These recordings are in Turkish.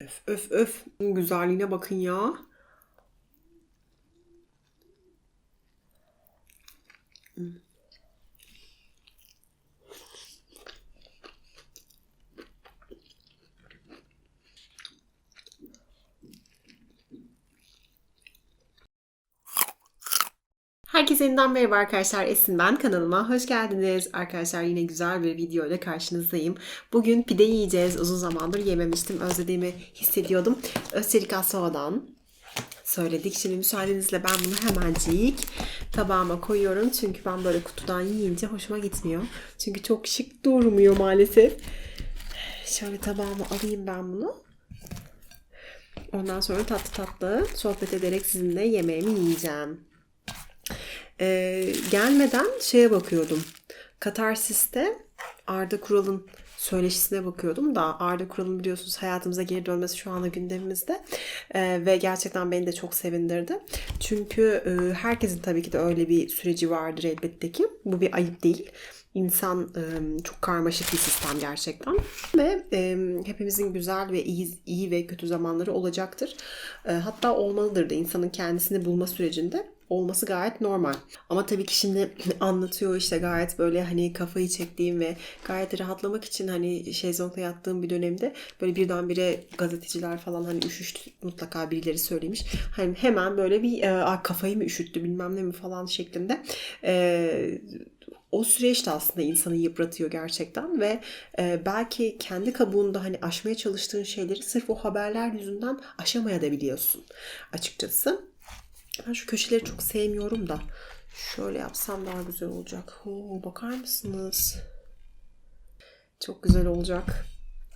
Öf öf öf. Güzelliğine bakın ya. Herkese yeniden merhaba arkadaşlar. Esin ben. Kanalıma hoş geldiniz. Arkadaşlar yine güzel bir video ile karşınızdayım. Bugün pide yiyeceğiz. Uzun zamandır yememiştim. Özlediğimi hissediyordum. Özçelik Asova'dan söyledik. Şimdi müsaadenizle ben bunu hemencik tabağıma koyuyorum. Çünkü ben böyle kutudan yiyince hoşuma gitmiyor. Çünkü çok şık durmuyor maalesef. Şöyle tabağıma alayım ben bunu. Ondan sonra tatlı tatlı sohbet ederek sizinle yemeğimi yiyeceğim. Ee, gelmeden şeye bakıyordum. Katarsis'te Arda Kural'ın söyleşisine bakıyordum da Arda Kural'ın biliyorsunuz hayatımıza geri dönmesi şu anda gündemimizde Ee, ve gerçekten beni de çok sevindirdi. Çünkü e, herkesin tabii ki de öyle bir süreci vardır elbette ki. Bu bir ayıp değil. İnsan e, çok karmaşık bir sistem gerçekten ve e, hepimizin güzel ve iyi iyi ve kötü zamanları olacaktır. E, hatta olmalıdır da insanın kendisini bulma sürecinde olması gayet normal. Ama tabii ki şimdi anlatıyor işte gayet böyle hani kafayı çektiğim ve gayet rahatlamak için hani şezlongda yattığım bir dönemde böyle birdenbire gazeteciler falan hani üşüştü mutlaka birileri söylemiş. Hani hemen böyle bir e, "Ay, kafayı mı üşüttü bilmem ne mi falan şeklinde e, o süreç de aslında insanı yıpratıyor gerçekten ve e, belki kendi kabuğunda hani aşmaya çalıştığın şeyleri sırf o haberler yüzünden aşamayabiliyorsun açıkçası. Ben şu köşeleri çok sevmiyorum da şöyle yapsam daha güzel olacak. Oo, bakar mısınız? Çok güzel olacak.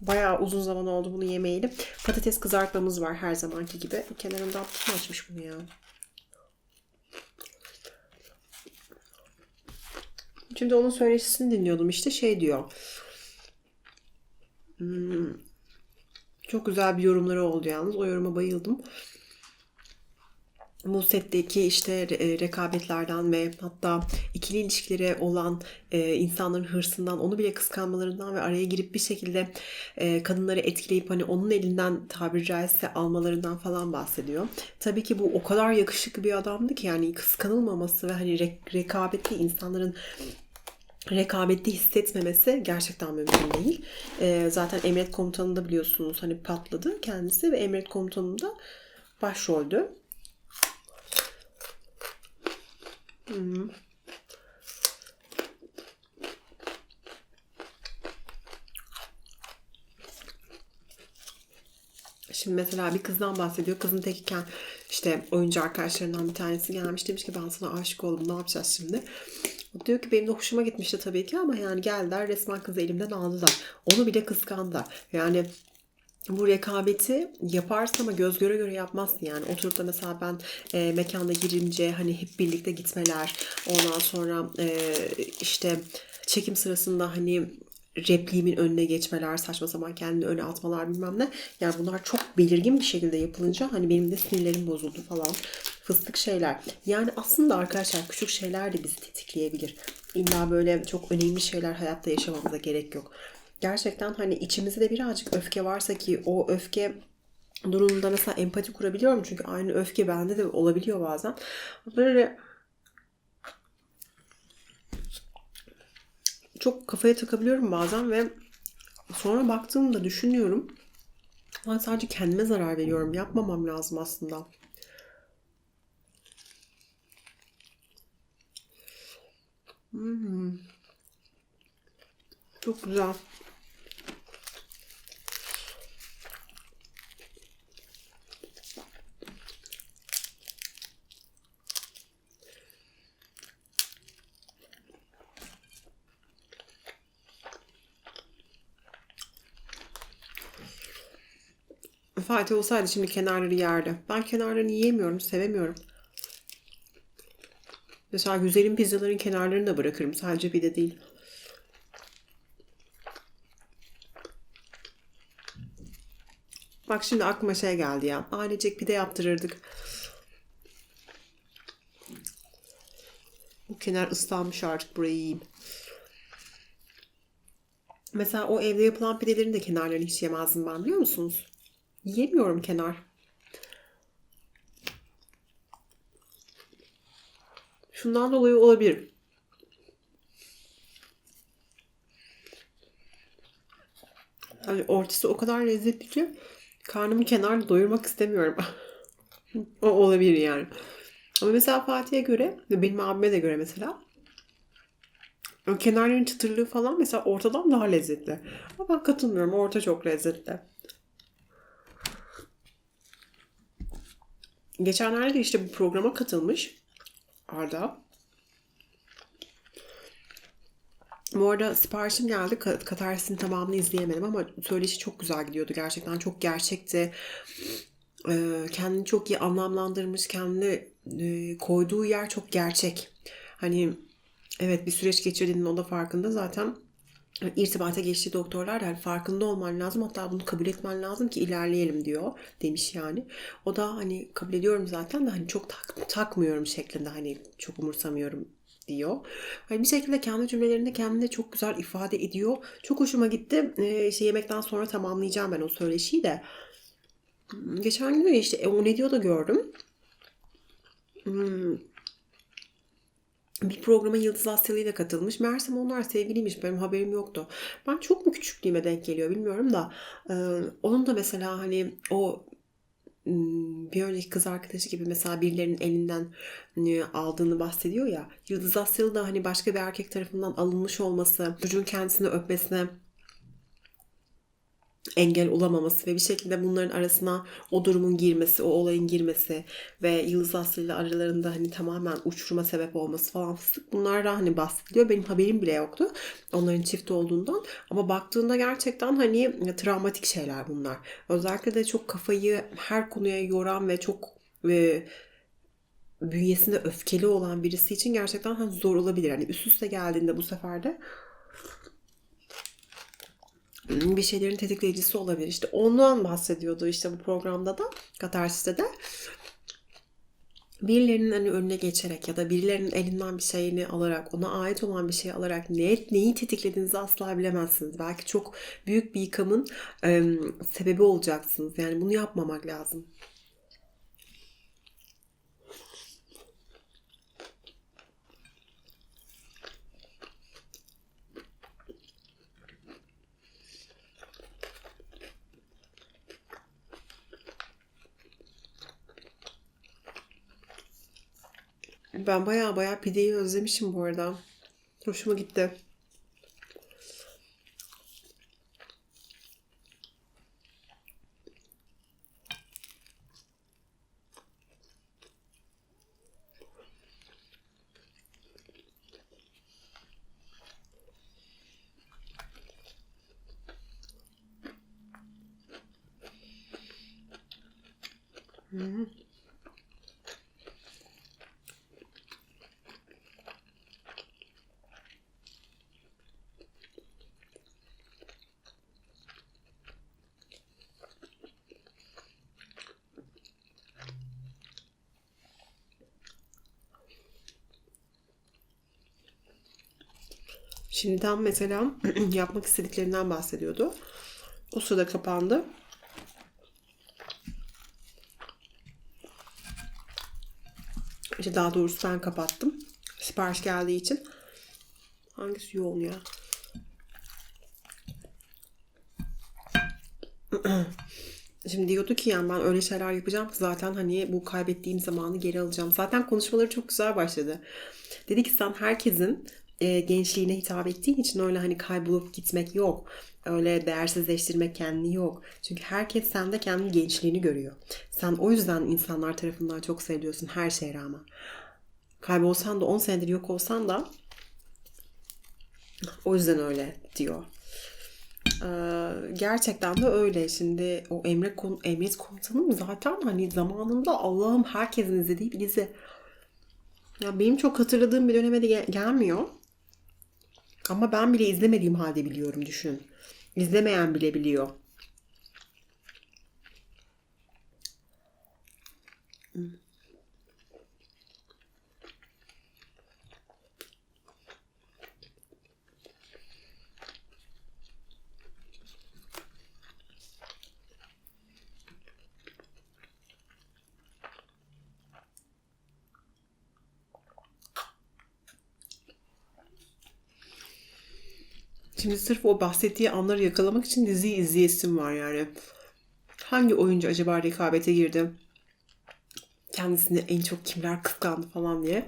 Bayağı uzun zaman oldu bunu yemeyeli. Patates kızartmamız var her zamanki gibi. Kenarından kim açmış bunu ya? Şimdi onun söyleşisini dinliyordum işte şey diyor. Hmm, çok güzel bir yorumları oldu yalnız. O yoruma bayıldım. Bu setteki işte re- rekabetlerden ve hatta ikili ilişkilere olan e, insanların hırsından, onu bile kıskanmalarından ve araya girip bir şekilde e, kadınları etkileyip hani onun elinden tabiri caizse almalarından falan bahsediyor. Tabii ki bu o kadar yakışıklı bir adamdı ki yani kıskanılmaması ve hani re- rekabetli insanların rekabetli hissetmemesi gerçekten mümkün değil. Zaten Emret Komutanı'nda biliyorsunuz hani patladı kendisi ve Emret Komutanı'nda başroldü. Şimdi mesela bir kızdan bahsediyor. Kızın tekiken işte oyuncu arkadaşlarından bir tanesi gelmiş. Demiş ki ben sana aşık oldum ne yapacağız şimdi? O diyor ki benim de hoşuma gitmişti tabii ki ama yani geldiler resmen kızı elimden aldılar. Onu bile kıskandılar. Yani bu rekabeti yaparsın ama göz göre göre yapmazsın yani. Oturup da mesela ben e, mekanda girince hani hep birlikte gitmeler, ondan sonra e, işte çekim sırasında hani repliğimin önüne geçmeler, saçma sapan kendini öne atmalar bilmem ne. Yani bunlar çok belirgin bir şekilde yapılınca hani benim de sinirlerim bozuldu falan. Fıstık şeyler. Yani aslında arkadaşlar küçük şeyler de bizi tetikleyebilir. İlla böyle çok önemli şeyler hayatta yaşamamıza gerek yok. Gerçekten hani içimizde de birazcık öfke varsa ki o öfke durumunda mesela empati kurabiliyorum. Çünkü aynı öfke bende de olabiliyor bazen. Böyle çok kafaya takabiliyorum bazen ve sonra baktığımda düşünüyorum. Ben sadece kendime zarar veriyorum. Yapmamam lazım aslında. Hmm. Çok güzel. Fatih olsaydı şimdi kenarları yerdi. Ben kenarlarını yiyemiyorum, sevemiyorum. Mesela güzelim pizzaların kenarlarını da bırakırım. Sadece pide değil. Bak şimdi aklıma şey geldi ya. Ailecek pide yaptırırdık. Bu kenar ıslanmış artık burayı yiyeyim. Mesela o evde yapılan pidelerin de kenarlarını hiç yemezdim ben biliyor musunuz? Yiyemiyorum kenar. Şundan dolayı olabilir. Yani ortası o kadar lezzetli ki karnımı kenarda doyurmak istemiyorum. o olabilir yani. Ama mesela Fatih'e göre ve benim abime de göre mesela o kenarların çıtırlığı falan mesela ortadan daha lezzetli. Ama ben katılmıyorum. Orta çok lezzetli. Geçenlerde de işte bir programa katılmış Arda. Bu arada siparişim geldi. Ka- Katarsis'in tamamını izleyemedim ama söyleşi çok güzel gidiyordu. Gerçekten çok gerçekti. Ee, kendini çok iyi anlamlandırmış. Kendini e, koyduğu yer çok gerçek. Hani evet bir süreç geçirdiğinin o da farkında. Zaten irtibata geçtiği doktorlar da hani farkında olman lazım. Hatta bunu kabul etmen lazım ki ilerleyelim diyor demiş yani. O da hani kabul ediyorum zaten de hani çok tak, takmıyorum şeklinde hani çok umursamıyorum diyor. Hani bir şekilde kendi cümlelerinde kendine çok güzel ifade ediyor. Çok hoşuma gitti. Ee, işte yemekten sonra tamamlayacağım ben o söyleşiyi de. Geçen gün işte e, o ne diyor da gördüm. Hmm. Bir programa Yıldız Asyalı ile katılmış. Meğersem onlar sevgiliymiş. Benim haberim yoktu. Ben çok mu küçüklüğüme denk geliyor bilmiyorum da. E, onun da mesela hani o bir önceki kız arkadaşı gibi mesela birilerinin elinden hani aldığını bahsediyor ya. Yıldız Asyalı da hani başka bir erkek tarafından alınmış olması, çocuğun kendisini öpmesine engel olamaması ve bir şekilde bunların arasına o durumun girmesi, o olayın girmesi ve Yıldız Aslı ile aralarında hani tamamen uçuruma sebep olması falan fıstık bunlardan hani bahsediliyor. Benim haberim bile yoktu onların çift olduğundan. Ama baktığında gerçekten hani travmatik şeyler bunlar. Özellikle de çok kafayı her konuya yoran ve çok e, bünyesinde öfkeli olan birisi için gerçekten hani zor olabilir. Hani üst üste geldiğinde bu sefer de bir şeylerin tetikleyicisi olabilir. İşte ondan bahsediyordu işte bu programda da Katarsis'te de. Birilerinin hani önüne geçerek ya da birilerinin elinden bir şeyini alarak, ona ait olan bir şey alarak ne, neyi tetiklediğinizi asla bilemezsiniz. Belki çok büyük bir yıkamın e, sebebi olacaksınız. Yani bunu yapmamak lazım. Ben baya baya pideyi özlemişim bu arada. Hoşuma gitti. Hmm. Şimdi tam mesela yapmak istediklerinden bahsediyordu. O sırada kapandı. İşte daha doğrusu ben kapattım. Sipariş geldiği için. Hangisi yoğun ya? Şimdi diyordu ki yani ben öyle şeyler yapacağım ki zaten hani bu kaybettiğim zamanı geri alacağım. Zaten konuşmaları çok güzel başladı. Dedi ki sen herkesin e, gençliğine hitap ettiğin için öyle hani kaybolup gitmek yok. Öyle değersizleştirmek kendini yok. Çünkü herkes sende kendi gençliğini görüyor. Sen o yüzden insanlar tarafından çok seviliyorsun her şeye rağmen. Kaybolsan da 10 senedir yok olsan da o yüzden öyle diyor. Ee, gerçekten de öyle. Şimdi o Emre Kon Emret Komutanım zaten hani zamanında Allah'ım herkesin izlediği bir dizi. Ya benim çok hatırladığım bir döneme de gel- gelmiyor. Ama ben bile izlemediğim halde biliyorum düşün. İzlemeyen bile biliyor. Şimdi sırf o bahsettiği anları yakalamak için diziyi izleyesim var yani. Hangi oyuncu acaba rekabete girdi? Kendisini en çok kimler kıskandı falan diye.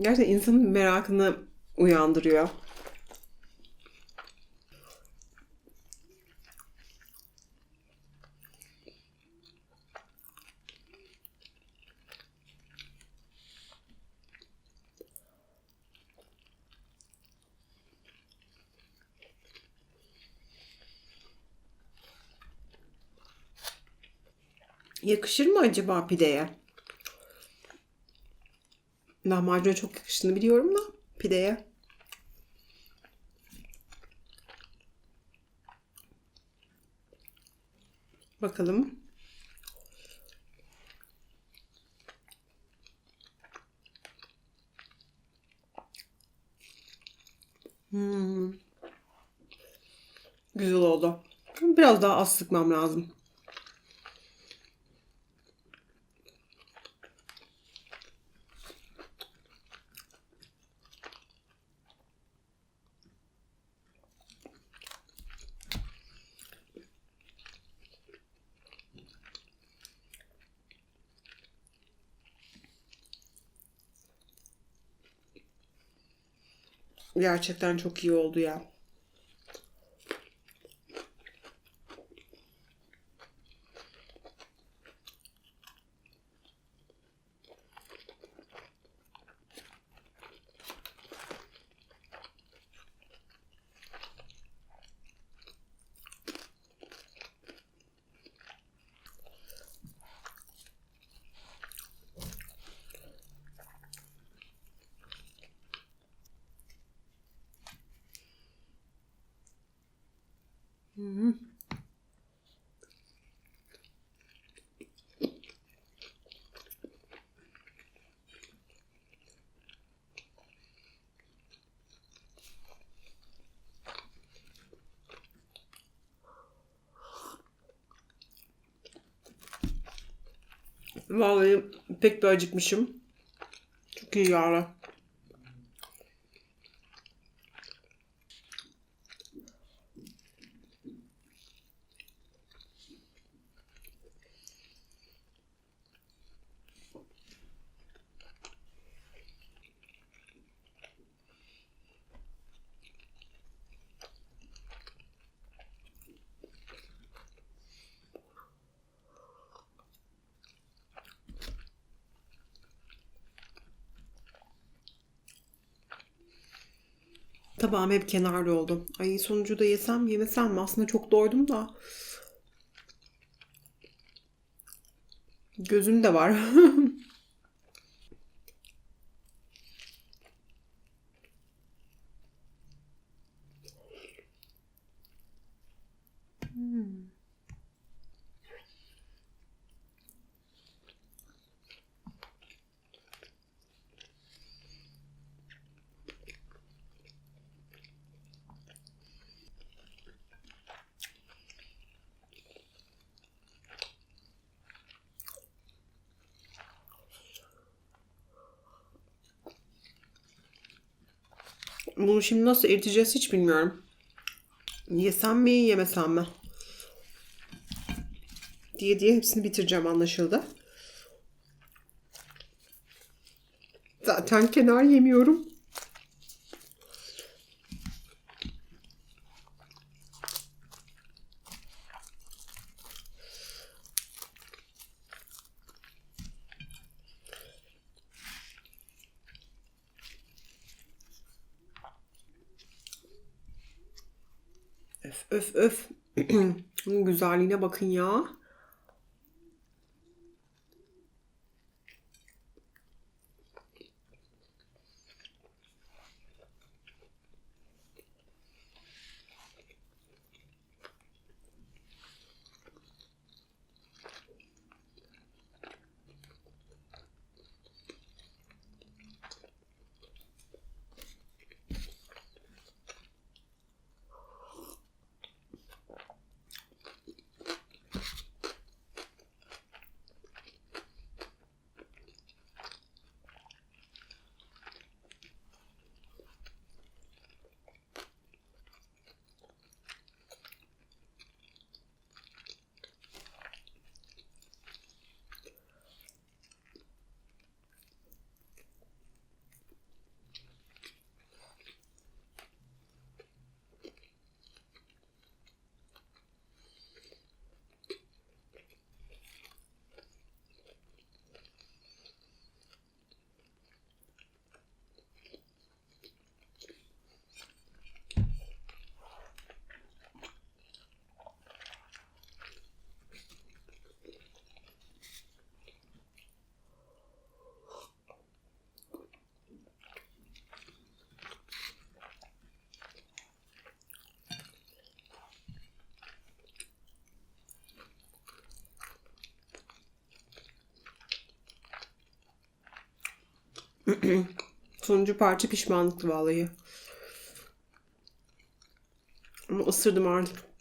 Gerçekten insanın merakını uyandırıyor. Yakışır mı acaba pideye? Lahmacuna çok yakıştığını biliyorum da pideye. Bakalım. Hmm. Güzel oldu. Biraz daha az sıkmam lazım. Gerçekten çok iyi oldu ya. Vallahi pek bir acıkmışım. Çok iyi yağlı. Tabağım hep kenarda oldu. Ay sonucu da yesem yemesem mi? Aslında çok doydum da. Gözüm de var. Bunu şimdi nasıl eriteceğiz hiç bilmiyorum. Yesem mi yemesem mi? Diye diye hepsini bitireceğim anlaşıldı. Zaten kenar yemiyorum. Öf öf öf. Bunun güzelliğine bakın ya. Sonuncu parça pişmanlıktı vallahi. Ama ısırdım artık.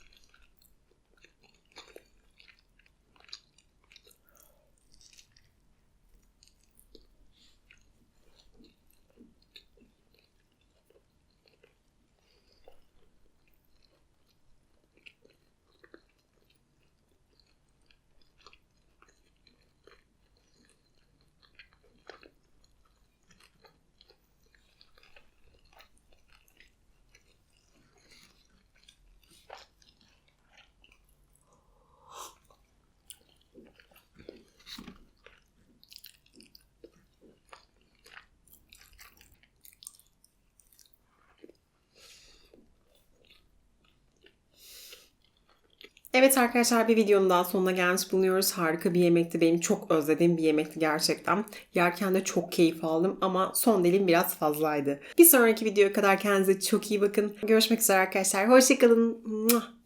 Evet arkadaşlar bir videonun daha sonuna gelmiş bulunuyoruz. Harika bir yemekti. Benim çok özlediğim bir yemekti gerçekten. Yerken de çok keyif aldım ama son dilim biraz fazlaydı. Bir sonraki videoya kadar kendinize çok iyi bakın. Görüşmek üzere arkadaşlar. Hoşçakalın.